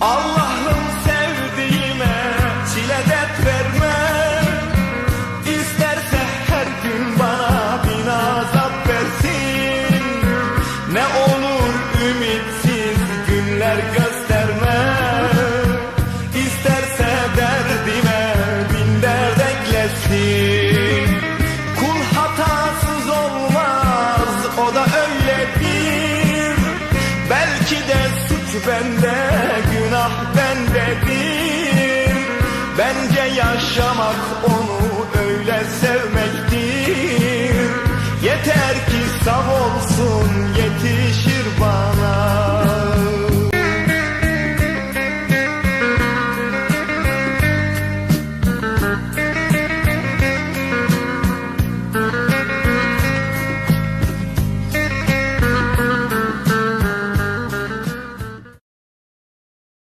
Allah'ım sevdiğime çile dert verme. İsterse her gün bana bin azap versin. Ne olur ümitsiz günler gösterme. İsterse derdime bin dert eklesin. Kul hatasız olmaz o da öyledir Belki de suç bende Bence yaşamak onu öyle sevmektir. Yeter ki sağ olsun yetiş